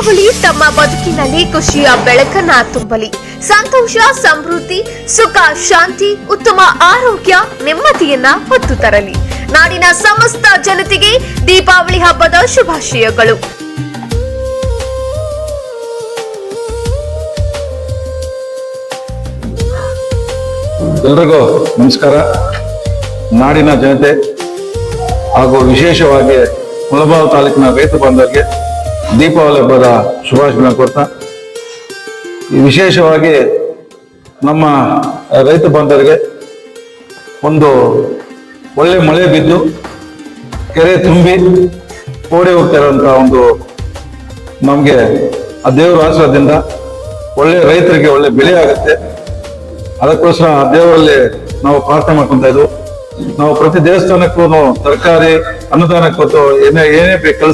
ನಿಮ್ಮ ಬದುಕಿನಲ್ಲಿ ಖುಷಿಯ ಬೆಳಕನ್ನ ತುಂಬಲಿ. ಸಂತೋಷ, ಸಮೃದ್ಧಿ, ಸುಖ, ಶಾಂತಿ, ಉತ್ತಮ ಆರೋಗ್ಯ, ನೆಮ್ಮದಿಯನ್ನ ಹೊತ್ತು ತರಲಿ. ನಾಡಿನ ಸಮಸ್ತ ಜನತೆಗೆ ದೀಪಾವಳಿ ಹಬ್ಬದ ಶುಭಾಶಯಗಳು. ಎಲ್ರಿಗೂ ನಮಸ್ಕಾರ. ನಾಡಿನ ಜನತೆ ಹಾಗೂ ವಿಶೇಷವಾಗಿ ಮುಳಬಾವ್ ತಾಲೂಕಿನ ರೈತ ಬಾಂಧವರಿಗೆ ದೀಪಾವಳಿ ಹಬ್ಬದ ಶುಭಾಶಯ ಕೊಡ್ತಾ ವಿಶೇಷವಾಗಿ ನಮ್ಮ ರೈತ ಬಾಂಧವರಿಗೆ ಒಂದು ಒಳ್ಳೆ ಮಳೆ ಬಿದ್ದು ಕೆರೆ ತುಂಬಿ ಓಡಿ ಹೋಗ್ತಿರೋಂಥ ಒಂದು ನಮಗೆ ಆ ದೇವರ ಆಶೀರ್ವಾದದಿಂದ ಒಳ್ಳೆ ರೈತರಿಗೆ ಒಳ್ಳೆ ಬೆಳೆ ಆಗುತ್ತೆ. ಅದಕ್ಕೋಸ್ಕರ ಆ ದೇವರಲ್ಲಿ ನಾವು ಪ್ರಾರ್ಥನೆ ಮಾಡ್ಕೊತಾ ಇದ್ವು. ನಾವು ಪ್ರತಿ ದೇವಸ್ಥಾನಕ್ಕೂ ತರಕಾರಿ ಅನ್ನದಾನಕ್ಕೆ ಏನೇ ಏನೇ ಬೇಕು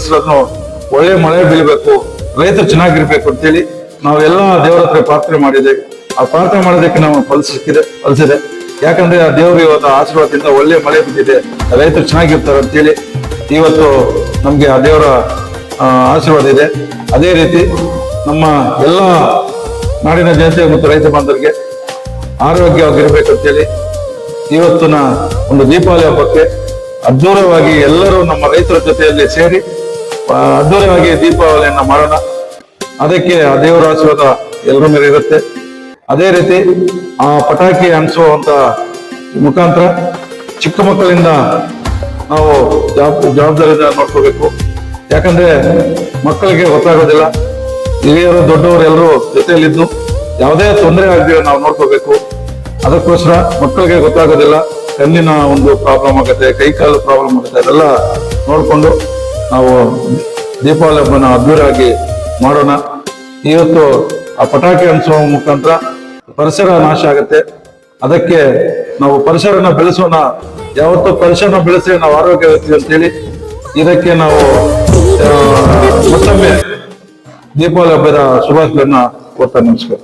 ಒಳ್ಳೆ ಮಳೆ ಬೀಳಬೇಕು, ರೈತರು ಚೆನ್ನಾಗಿರ್ಬೇಕು ಅಂತೇಳಿ ನಾವೆಲ್ಲ ದೇವರ ಹತ್ರ ಪ್ರಾರ್ಥನೆ ಮಾಡಿದ್ದೇವೆ ಆ ಪ್ರಾರ್ಥನೆ ಮಾಡೋದಕ್ಕೆ ನಾವು ಫಲಿಸಿದೆ ಫಲಿಸಿದೆ ಯಾಕಂದ್ರೆ ಆ ದೇವರು ಇವತ್ತು ಆಶೀರ್ವಾದದಿಂದ ಒಳ್ಳೆ ಮಳೆ ಬಿದ್ದಿದೆ, ರೈತರು ಚೆನ್ನಾಗಿರ್ತಾರೆ ಅಂತೇಳಿ ಇವತ್ತು ನಮ್ಗೆ ಆ ದೇವರ ಆಶೀರ್ವಾದ ಇದೆ. ಅದೇ ರೀತಿ ನಮ್ಮ ಎಲ್ಲ ನಾಡಿನ ಜನತೆ ಮತ್ತು ರೈತ ಬಾಂಧವರಿಗೆ ಆರೋಗ್ಯವಾಗಿರ್ಬೇಕು ಅಂತೇಳಿ ಇವತ್ತಿನ ಒಂದು ದೀಪಾವಳಿ ಹಬ್ಬಕ್ಕೆ ಅದ್ದೂರವಾಗಿ ಎಲ್ಲರೂ ನಮ್ಮ ರೈತರ ಜೊತೆಯಲ್ಲಿ ಸೇರಿ ಆ, ಅದ್ದೂರವಾಗಿ ದೀಪಾವಳಿಯನ್ನ ಮಾಡೋಣ. ಅದಕ್ಕೆ ಆ ದೇವರ ಆಶೀರ್ವಾದ ಎಲ್ಲರ ಮೇಲೆ ಇರುತ್ತೆ. ಅದೇ ರೀತಿ ಆ ಪಟಾಕಿ ಅನ್ಸುವಂತ ಮುಖಾಂತರ ಚಿಕ್ಕ ಮಕ್ಕಳಿಂದ ನಾವು ಜವಾಬ್ ಜವಾಬ್ದಾರಿಯಿಂದ ನೋಡ್ಕೋಬೇಕು. ಯಾಕಂದ್ರೆ ಮಕ್ಕಳಿಗೆ ಗೊತ್ತಾಗೋದಿಲ್ಲ. ಹಿರಿಯರು ದೊಡ್ಡವರು ಎಲ್ಲರೂ ಜೊತೆಯಲ್ಲಿದ್ದು ಯಾವುದೇ ತೊಂದರೆ ಆಗದಿರೋ ನಾವು ನೋಡ್ಕೋಬೇಕು. ಅದಕ್ಕೋಸ್ಕರ ಮಕ್ಕಳಿಗೆ ಗೊತ್ತಾಗೋದಿಲ್ಲ. ಕಣ್ಣಿನ ಒಂದು ಪ್ರಾಬ್ಲಮ್ ಆಗುತ್ತೆ ಕೈ ಕಾಲು ಪ್ರಾಬ್ಲಮ್ ಆಗುತ್ತೆ ಅದೆಲ್ಲ ನೋಡ್ಕೊಂಡು ನಾವು ದೀಪಾವಳಿ ಹಬ್ಬನ ಅದ್ದೂರಿಯಾಗಿ ಮಾಡೋಣ. ಇವತ್ತು ಆ ಪಟಾಕಿ ಅನ್ಸುವ ಮುಖಾಂತರ ಪರಿಸರ ನಾಶ ಆಗುತ್ತೆ. ಅದಕ್ಕೆ ನಾವು ಪರಿಸರನ ಬೆಳೆಸೋಣ. ಯಾವತ್ತೂ ಪರಿಸರನ ಬೆಳೆಸಿ ನಾವು ಆರೋಗ್ಯ ಇರ್ತೀವಿ ಅಂತೇಳಿ ಇದಕ್ಕೆ ನಾವು ಮತ್ತೊಮ್ಮೆ ದೀಪಾವಳಿ ಹಬ್ಬದ ಶುಭಾಶಯಗಳನ್ನ ಕೊಡ್ತಾ ನಮಸ್ಕಾರ